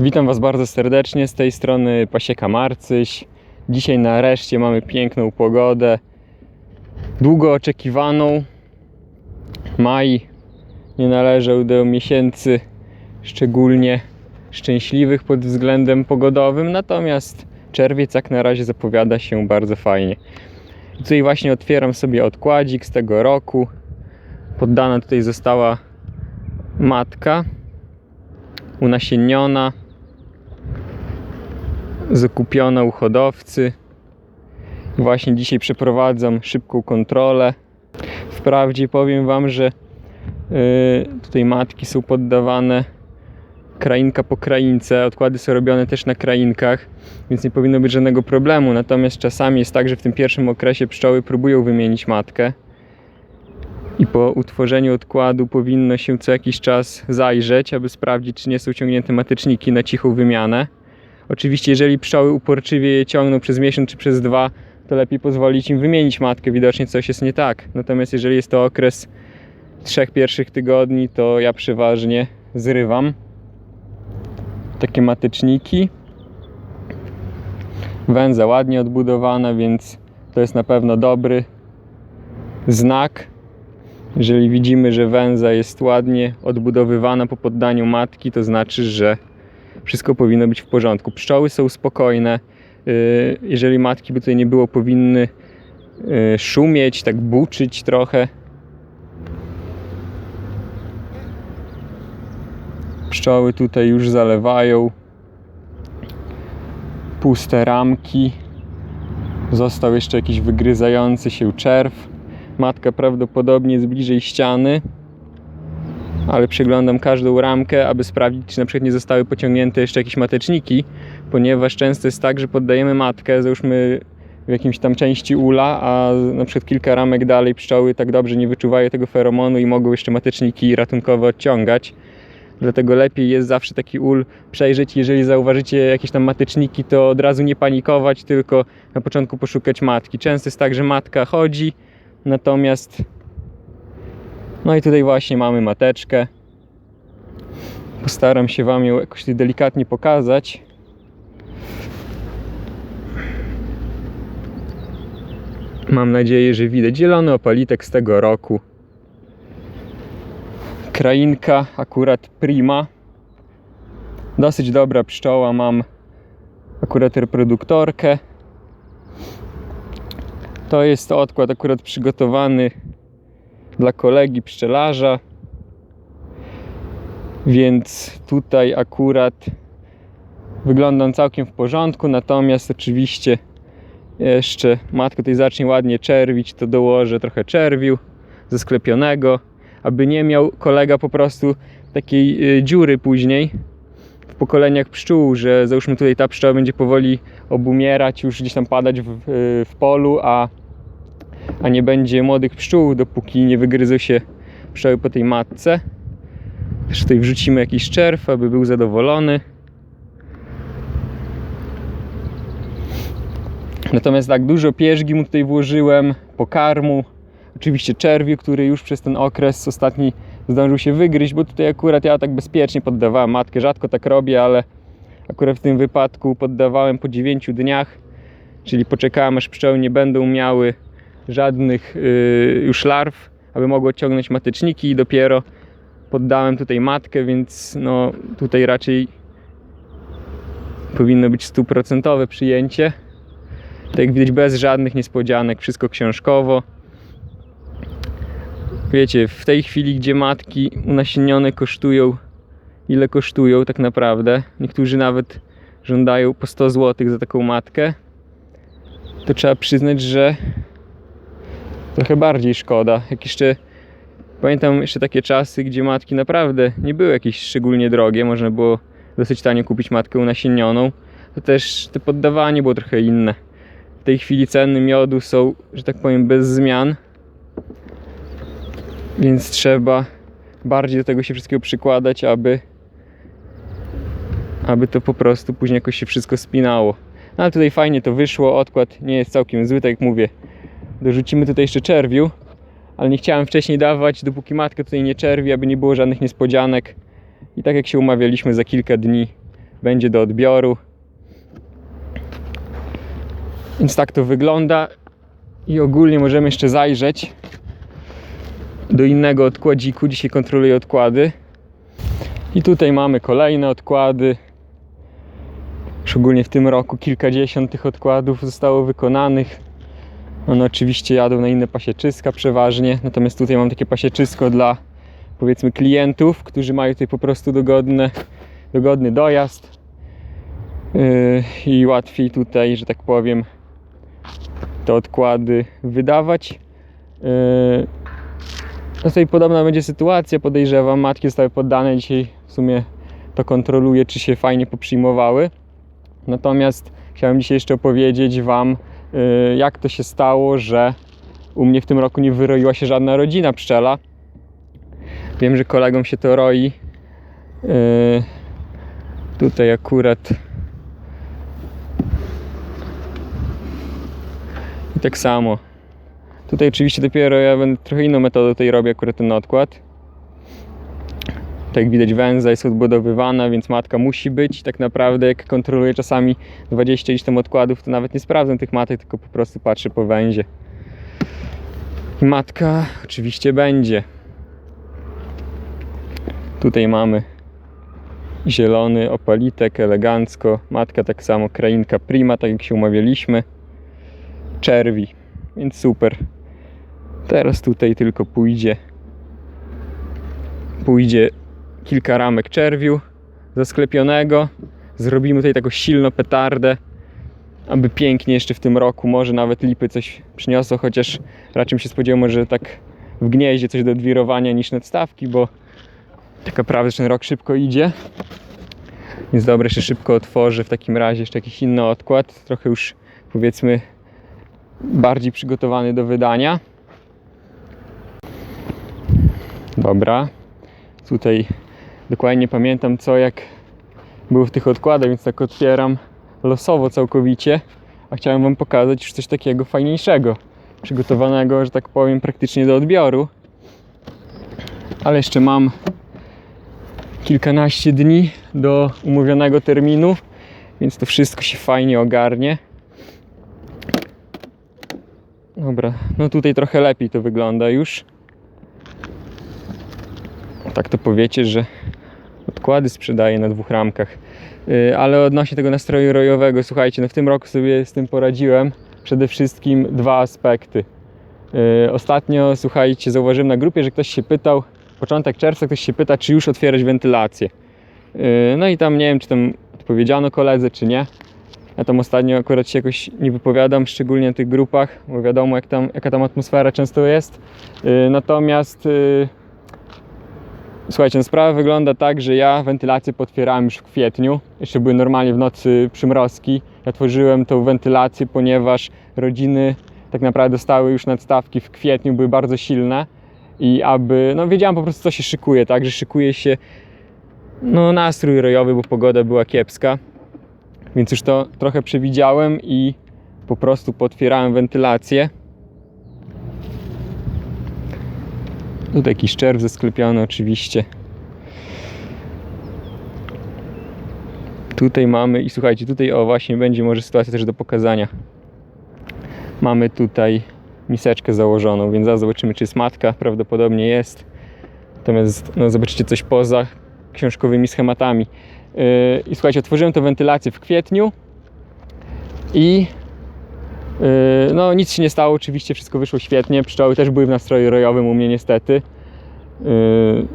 Witam Was bardzo serdecznie, z tej strony Pasieka Marcyś. Dzisiaj nareszcie mamy piękną pogodę, długo oczekiwaną. Maj nie należał do miesięcy szczególnie szczęśliwych pod względem pogodowym, natomiast czerwiec jak na razie zapowiada się bardzo fajnie. Tutaj właśnie otwieram sobie odkładzik z tego roku. Poddana tutaj została matka unasienniona, zakupiona u hodowcy. Właśnie dzisiaj przeprowadzam szybką kontrolę. Wprawdzie powiem Wam, że yy, tutaj matki są poddawane krainka po kraince, odkłady są robione też na krainkach, więc nie powinno być żadnego problemu. Natomiast czasami jest tak, że w tym pierwszym okresie pszczoły próbują wymienić matkę i po utworzeniu odkładu powinno się co jakiś czas zajrzeć, aby sprawdzić, czy nie są ciągnięte mateczniki na cichą wymianę. Oczywiście, jeżeli pszczoły uporczywie je ciągną przez miesiąc czy przez dwa, to lepiej pozwolić im wymienić matkę. Widocznie coś jest nie tak. Natomiast jeżeli jest to okres trzech pierwszych tygodni, to ja przeważnie zrywam takie mateczniki. Węza ładnie odbudowana, więc to jest na pewno dobry znak. Jeżeli widzimy, że węza jest ładnie odbudowywana po poddaniu matki, to znaczy, że wszystko powinno być w porządku. Pszczoły są spokojne. Yy, Jeżeli matki by tutaj nie było, powinny yy, szumieć, tak buczyć trochę. Pszczoły tutaj już zalewają puste ramki. Został jeszcze jakiś wygryzający się czerw. Matka prawdopodobnie jest bliżej ściany, ale przeglądam każdą ramkę, aby sprawdzić, czy na przykład nie zostały pociągnięte jeszcze jakieś mateczniki, ponieważ często jest tak, że poddajemy matkę, załóżmy w jakimś tam części ula, a na przykład kilka ramek dalej pszczoły tak dobrze nie wyczuwają tego feromonu i mogą jeszcze mateczniki ratunkowo odciągać. Dlatego lepiej jest zawsze taki ul przejrzeć. Jeżeli zauważycie jakieś tam mateczniki, to od razu nie panikować, tylko na początku poszukać matki. Często jest tak, że matka chodzi, natomiast no i tutaj właśnie mamy mateczkę. Postaram się Wam ją jakoś delikatnie pokazać. Mam nadzieję, że widać zielony opalitek z tego roku. Krainka akurat prima. Dosyć dobra pszczoła. Mam akurat reproduktorkę. To jest odkład akurat przygotowany dla kolegi pszczelarza. Więc tutaj akurat wyglądam całkiem w porządku. Natomiast oczywiście jeszcze matka tutaj zacznie ładnie czerwić, to dołożę trochę czerwiu ze sklepionego, aby nie miał kolega po prostu takiej y, dziury później w pokoleniach pszczół, że załóżmy tutaj ta pszczoła będzie powoli obumierać, już gdzieś tam padać w, w, w polu, a, a nie będzie młodych pszczół, dopóki nie wygryzą się pszczoły po tej matce. Też tutaj wrzucimy jakiś czerw, aby był zadowolony. Natomiast tak dużo pierzgi mu tutaj włożyłem, pokarmu, oczywiście czerwiu, który już przez ten okres ostatni zdążył się wygryźć, bo tutaj akurat ja tak bezpiecznie poddawałem matkę, rzadko tak robię, ale akurat w tym wypadku poddawałem po 9 dniach, czyli poczekałem aż pszczoły nie będą miały żadnych yy, już larw, aby mogły odciągnąć mateczniki i dopiero poddałem tutaj matkę, więc no tutaj raczej powinno być stuprocentowe przyjęcie. Tak jak widać bez żadnych niespodzianek, wszystko książkowo. Wiecie, w tej chwili, gdzie matki unasiennione kosztują, ile kosztują tak naprawdę, niektórzy nawet żądają po 100 zł za taką matkę, to trzeba przyznać, że trochę bardziej szkoda. Jak jeszcze pamiętam jeszcze takie czasy, gdzie matki naprawdę nie były jakieś szczególnie drogie, można było dosyć tanio kupić matkę unasiennioną, to też to poddawanie było trochę inne. W tej chwili ceny miodu są, że tak powiem, bez zmian, więc trzeba bardziej do tego się wszystkiego przykładać, aby, aby to po prostu później jakoś się wszystko spinało. No ale tutaj fajnie to wyszło, odkład nie jest całkiem zły, tak jak mówię. Dorzucimy tutaj jeszcze czerwiu, ale nie chciałem wcześniej dawać, dopóki matka tutaj nie czerwi, aby nie było żadnych niespodzianek. I tak jak się umawialiśmy, za kilka dni będzie do odbioru. Więc tak to wygląda. I ogólnie możemy jeszcze zajrzeć do innego odkładziku. Dzisiaj kontroluję odkłady. I tutaj mamy kolejne odkłady. Szczególnie w tym roku kilkadziesiąt tych odkładów zostało wykonanych. One oczywiście jadą na inne pasieczyska przeważnie, natomiast tutaj mam takie pasieczysko dla powiedzmy klientów, którzy mają tutaj po prostu dogodne, dogodny dojazd yy, i łatwiej tutaj, że tak powiem, te odkłady wydawać. Yy, no tutaj podobna będzie sytuacja, podejrzewam. Matki zostały poddane, dzisiaj w sumie to kontroluję, czy się fajnie poprzyjmowały. Natomiast chciałem dzisiaj jeszcze opowiedzieć Wam, jak to się stało, że u mnie w tym roku nie wyroiła się żadna rodzina pszczela. Wiem, że kolegom się to roi. Yy, tutaj akurat. I tak samo. Tutaj oczywiście dopiero ja będę trochę inną metodą tutaj robię akurat ten odkład. Tak jak widać węza jest odbudowywana, więc matka musi być. Tak naprawdę jak kontroluję czasami 20 iść tam odkładów, to nawet nie sprawdzam tych matek, tylko po prostu patrzę po węzie. Matka oczywiście będzie. Tutaj mamy zielony opalitek, elegancko. Matka tak samo, krainka prima, tak jak się umawialiśmy. Czerwi, więc super. Teraz tutaj tylko pójdzie pójdzie kilka ramek czerwiu zasklepionego. Zrobimy tutaj taką silną petardę, aby pięknie jeszcze w tym roku, może nawet lipy coś przyniosło, chociaż raczej się spodziewał, że tak w gnieździe coś do odwirowania niż nadstawki, bo tak naprawdę ten rok szybko idzie. Więc dobra, jeszcze szybko otworzę w takim razie jeszcze jakiś inny odkład, trochę już powiedzmy bardziej przygotowany do wydania. Dobra, tutaj dokładnie nie pamiętam co jak było w tych odkładach, więc tak otwieram losowo całkowicie, a chciałem Wam pokazać już coś takiego fajniejszego, przygotowanego, że tak powiem, praktycznie do odbioru. Ale jeszcze mam kilkanaście dni do umówionego terminu, więc to wszystko się fajnie ogarnie. Dobra, no tutaj trochę lepiej to wygląda już. Tak to powiecie, że odkłady sprzedaję na dwóch ramkach. Yy, Ale odnośnie tego nastroju rojowego, słuchajcie, no w tym roku sobie z tym poradziłem. Przede wszystkim dwa aspekty. Yy, Ostatnio, słuchajcie, zauważyłem na grupie, że ktoś się pytał, początek czerwca, ktoś się pyta, czy już otwierać wentylację. Yy, No i tam nie wiem, czy tam odpowiedziano koledze, czy nie. Ja tam ostatnio akurat się jakoś nie wypowiadam, szczególnie na tych grupach, bo wiadomo, jak tam, jaka tam atmosfera często jest. Natomiast Słuchajcie, no sprawa wygląda tak, że ja wentylację potwierałem już w kwietniu. Jeszcze były normalnie w nocy przymrozki. Ja tworzyłem tą wentylację, ponieważ rodziny tak naprawdę dostały już nadstawki w kwietniu, były bardzo silne. I aby, no wiedziałem po prostu co się szykuje, tak, że szykuje się no nastrój rojowy, bo pogoda była kiepska. Więc już to trochę przewidziałem i po prostu potwierałem wentylację. Tutaj jakiś czerw zesklepiony oczywiście. Tutaj mamy i słuchajcie, tutaj o właśnie będzie może sytuacja też do pokazania. Mamy tutaj miseczkę założoną, więc zaraz zobaczymy czy jest matka, prawdopodobnie jest. Natomiast no, zobaczycie coś poza książkowymi schematami. Yy, I słuchajcie, otworzyłem tę wentylację w kwietniu i No, nic się nie stało, oczywiście wszystko wyszło świetnie. Pszczoły też były w nastroju rojowym u mnie niestety. Yy,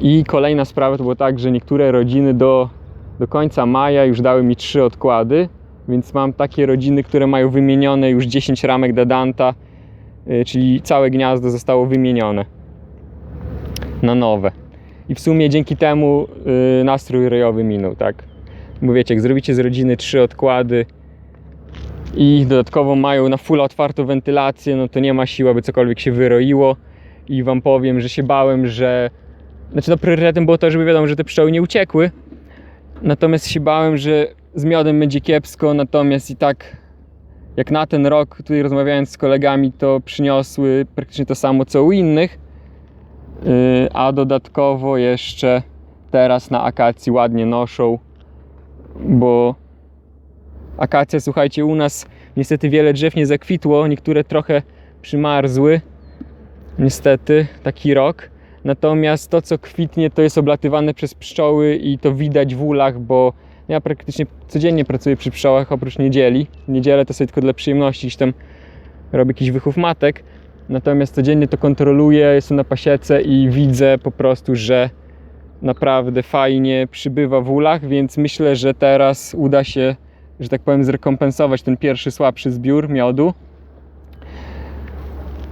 I kolejna sprawa to było tak, że niektóre rodziny do, do końca maja już dały mi trzy odkłady, więc mam takie rodziny, które mają wymienione już 10 ramek Dadanta, yy, czyli całe gniazdo zostało wymienione na nowe. I w sumie dzięki temu yy, nastrój rojowy minął, tak? Wiecie, jak zrobicie z rodziny trzy odkłady, i dodatkowo mają na full otwartą wentylację, no to nie ma siły, aby cokolwiek się wyroiło. I wam powiem, że się bałem, że. Znaczy, no priorytetem było to, żeby wiadomo, że te pszczoły nie uciekły. Natomiast się bałem, że z miodem będzie kiepsko, natomiast i tak jak na ten rok, tutaj rozmawiając z kolegami, to przyniosły praktycznie to samo co u innych. Yy, a dodatkowo jeszcze teraz na akacji ładnie noszą. bo akacja, słuchajcie, u nas niestety wiele drzew nie zakwitło, niektóre trochę przymarzły. Niestety, taki rok. Natomiast to, co kwitnie, to jest oblatywane przez pszczoły i to widać w ulach, bo ja praktycznie codziennie pracuję przy pszczołach, oprócz niedzieli. Niedzielę to sobie tylko dla przyjemności, gdzieś tam robię jakiś wychów matek. Natomiast codziennie to kontroluję, jestem na pasiece i widzę po prostu, że naprawdę fajnie przybywa w ulach, więc myślę, że teraz uda się, że tak powiem, zrekompensować ten pierwszy słabszy zbiór miodu.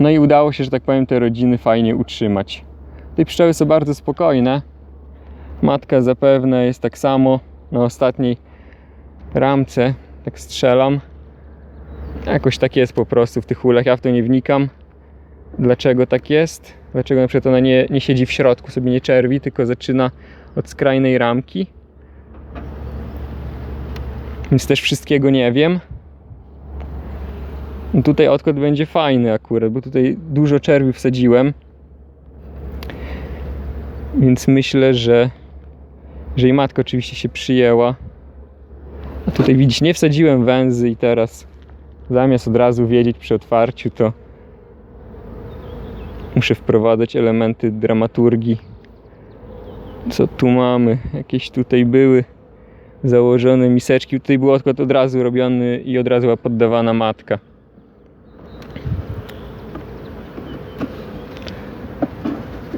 No i udało się, że tak powiem, te rodziny fajnie utrzymać. Te pszczoły są bardzo spokojne. Matka zapewne jest tak samo na ostatniej ramce, tak strzelam. Jakoś tak jest po prostu w tych ulach, ja w to nie wnikam. Dlaczego tak jest? Dlaczego na przykład ona nie, nie siedzi w środku, sobie nie czerwi, tylko zaczyna od skrajnej ramki? Więc też wszystkiego nie wiem. Tutaj odkład będzie fajny akurat, bo tutaj dużo czerwi wsadziłem. Więc myślę, że, że i matka oczywiście się przyjęła. A tutaj widzisz, nie wsadziłem węzy i teraz zamiast od razu wiedzieć przy otwarciu, to muszę wprowadzać elementy dramaturgii. Co tu mamy? Jakieś tutaj były założone miseczki. Tutaj był odkład od razu robiony i od razu była poddawana matka.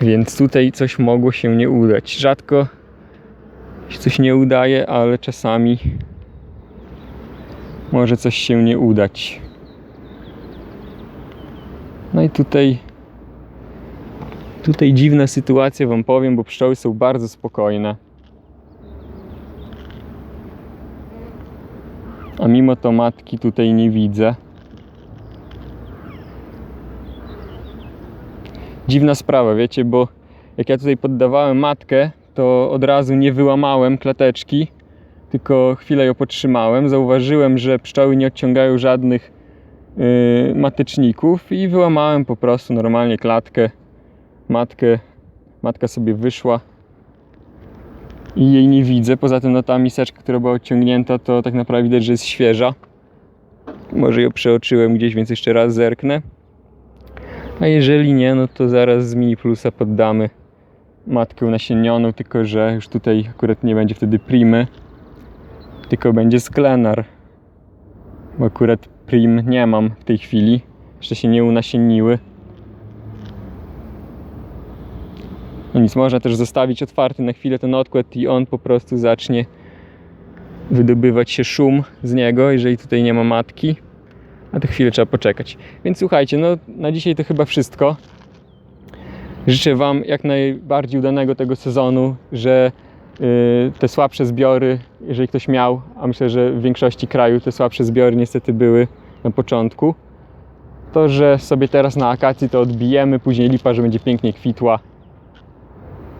Więc tutaj coś mogło się nie udać. Rzadko się coś nie udaje, ale czasami może coś się nie udać. No i tutaj tutaj dziwna sytuacja wam powiem, bo pszczoły są bardzo spokojne. A mimo to matki tutaj nie widzę. Dziwna sprawa, wiecie, bo jak ja tutaj poddawałem matkę, to od razu nie wyłamałem klateczki, tylko chwilę ją podtrzymałem. Zauważyłem, że pszczoły nie odciągają żadnych yy, mateczników i wyłamałem po prostu normalnie klatkę. Matkę, matka sobie wyszła i jej nie widzę. Poza tym no, ta miseczka, która była odciągnięta, to tak naprawdę widać, że jest świeża. Może ją przeoczyłem gdzieś, więc jeszcze raz zerknę. A jeżeli nie, no to zaraz z Mini Plusa poddamy matkę nasienioną, tylko że już tutaj akurat nie będzie wtedy primy, tylko będzie sklenar. Bo akurat prim nie mam w tej chwili, jeszcze się nie unasienniły. No nic, można też zostawić otwarty na chwilę ten odkład i on po prostu zacznie wydobywać się szum z niego, jeżeli tutaj nie ma matki. A to chwilę trzeba poczekać. Więc słuchajcie, no na dzisiaj to chyba wszystko. Życzę Wam jak najbardziej udanego tego sezonu, że yy, te słabsze zbiory, jeżeli ktoś miał, a myślę, że w większości kraju te słabsze zbiory niestety były na początku, to że sobie teraz na akacji to odbijemy, później lipa, że będzie pięknie kwitła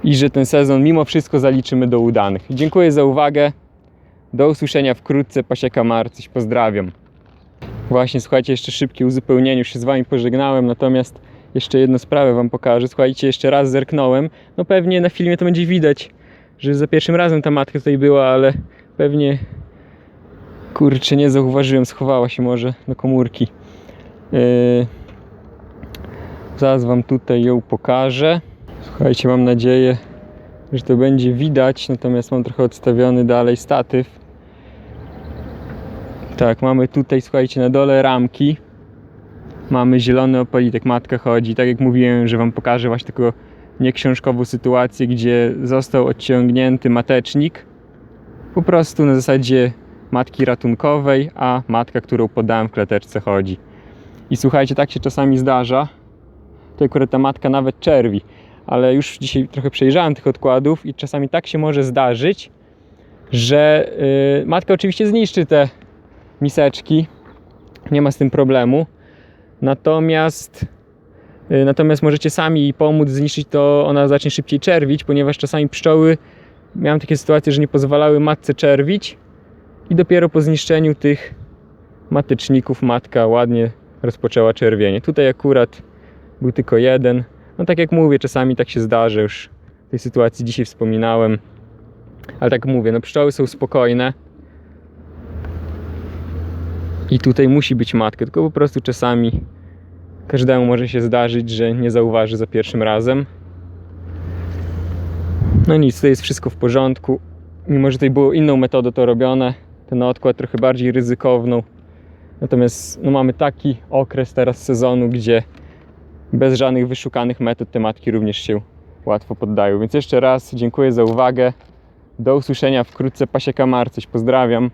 i że ten sezon mimo wszystko zaliczymy do udanych. Dziękuję za uwagę. Do usłyszenia wkrótce. Pasieka Marcyś. Pozdrawiam. Właśnie, słuchajcie, jeszcze szybkie uzupełnienie. Już się z Wami pożegnałem, natomiast jeszcze jedną sprawę Wam pokażę. Słuchajcie, jeszcze raz zerknąłem. No pewnie na filmie to będzie widać, że za pierwszym razem ta matka tutaj była, ale pewnie kurczę, nie zauważyłem, schowała się może do komórki. Yy... Zaraz Wam tutaj ją pokażę. Słuchajcie, mam nadzieję, że to będzie widać, natomiast mam trochę odstawiony dalej statyw. Tak, mamy tutaj, słuchajcie, na dole ramki. Mamy zielony opalitek, matka chodzi. Tak jak mówiłem, że Wam pokażę właśnie taką nieksiążkową sytuację, gdzie został odciągnięty matecznik. Po prostu na zasadzie matki ratunkowej, a matka, którą podałem w klateczce chodzi. I słuchajcie, tak się czasami zdarza. To akurat ta matka nawet czerwi ale już dzisiaj trochę przejrzałem tych odkładów i czasami tak się może zdarzyć, że yy, matka oczywiście zniszczy te miseczki, nie ma z tym problemu. Natomiast yy, natomiast możecie sami pomóc zniszczyć to, ona zacznie szybciej czerwić, ponieważ czasami pszczoły miałem takie sytuacje, że nie pozwalały matce czerwić i dopiero po zniszczeniu tych mateczników matka ładnie rozpoczęła czerwienie. Tutaj akurat był tylko jeden, no tak jak mówię, czasami tak się zdarzy, już tej sytuacji dzisiaj wspominałem. Ale tak mówię, no pszczoły są spokojne. I tutaj musi być matka, tylko po prostu czasami każdemu może się zdarzyć, że nie zauważy za pierwszym razem. No nic, tutaj jest wszystko w porządku. Mimo, że tutaj było inną metodą to robione, ten odkład trochę bardziej ryzykowną. Natomiast no, mamy taki okres teraz sezonu, gdzie bez żadnych wyszukanych metod te matki również się łatwo poddają. Więc jeszcze raz dziękuję za uwagę. Do usłyszenia wkrótce. Pasieka Marcyś, pozdrawiam.